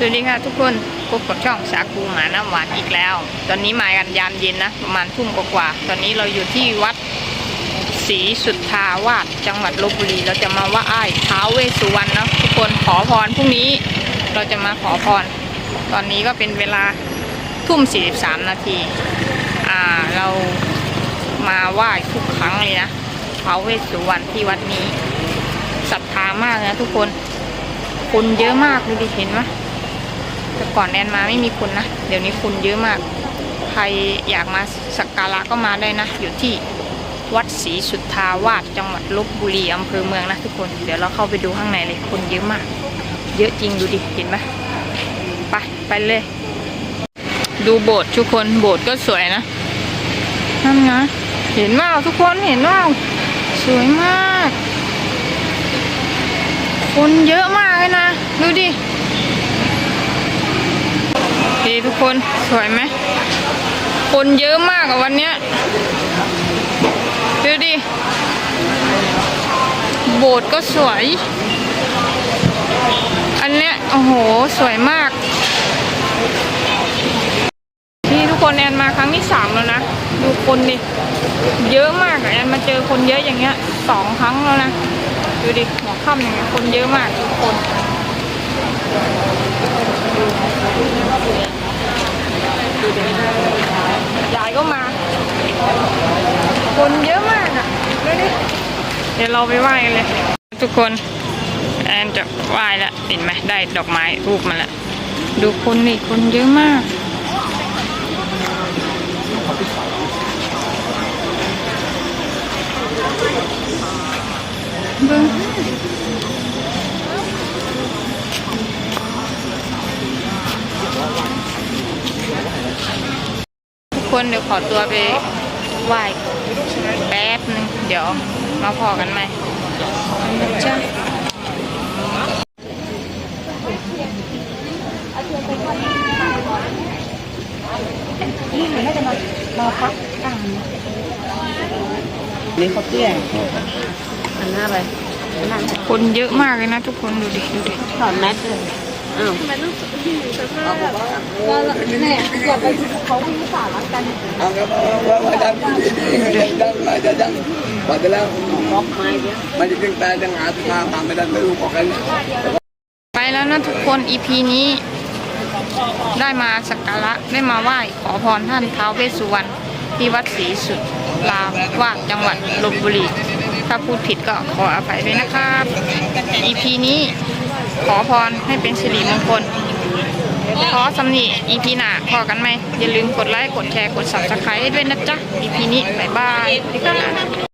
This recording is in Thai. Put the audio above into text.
สวัสดีค่ะทุกคนพบกับช่องสาคูหมาน้ำหวานอีกแล้ว ตอนนี้มากันยามเย็นนะ ประมาณทุ่มกว่าๆตอนนี้เราอยู่ที่วัดศรีสุทธาวาสจังหวัดลบบุรีเราจะมาว่าอ้ายท้าวเวสสุวรรณนะทุกคนขอพรพรุ่งนี้เราจะมาขอพร ตอนนี้ก็เป็นเวลาทุ่ม 43 นาทีอ่าเรามาไหว้ทุกครั้งเลยนะท้าวเวสสุวรรณที่วัดนี้ศรัทธามากนะทุกคนคนเยอะมากดูดิเห็นไหม แต่ก่อนแอนมาไม่มีคนนะ เดี๋ยวนี้คนเยอะมาก ใครอยากมาสักการะก็มาได้นะ อยู่ที่วัดศรีสุทธาวาสจังหวัดลบบุรีอำเภอเมืองนะทุกคน เดี๋ยวเราเข้าไปดูข้างในเลยคนเยอะมาก เยอะจริงดูดิเห็นไหมไปไปเลย ดูโบสถ์ทุกคนโบสถ์ก็สวยนะนั่นนะเห็นว่าทุกคนเห็นว่าสวยมาก คนเยอะมากเลยนะ ดูดิ ทุกคนสวยไหมคนเยอะมากอะวันเนี้ยดูดิ โบสถ์ก็สวย อันเนี้ยโอ้โห สวยมาก นี่ทุกคนแอนมาครั้งที่สามแล้วนะ ดูคนดิ เยอะมากอะแอนมาเจอคนเยอะอย่างเงี้ยสองครั้งแล้วนะ ดูดิหัวค่ำอย่างเงี้ยคนเยอะมากทุกคน ยายก็มา คนเยอะมากอะดูดิเดี๋ยวเราไปไหว้กันเลย ทุกคนแอนจะไหว้แล้วเห็นไหมได้ดอกไม้รูปมาแล้วดูคนนี่คนเยอะมากเบิ้งทุกคนเดี๋ยวขอตัวไป ไหว้แป๊บนึงเดี๋ยวมาพอกันไหมนะจ๊ะนี่หนูน่าจะมามาพักอ่างนี่เขาเตี้ยอันหน้าไปอันหน้าคนเยอะมากเลยนะทุกคนดูดิดูดิถอดแมสเลย อ้าว Padahal, บล็อกไม้เยอะ magiging tayo ng ating mga camera na lumakan. ไปแล้วนะทุกคน EP นี้ ได้มาสักการะได้มาไหว้ขอพรท่านท้าวเวสสุวรรณที่วัดศรีสุดลาวาสจังหวัดลบบุรี ถ้าพูดผิดก็ขออภัยด้วยนะครับ EP นี้ขอพรให้เป็นสิริมงคลขอสำนี EP หน้าพอกันไหม อย่าลืมกดไลค์ กดแชร์ กด subscribe ด้วยนะจ๊ะ EP นี้ บ๊ายบายดีค่ะ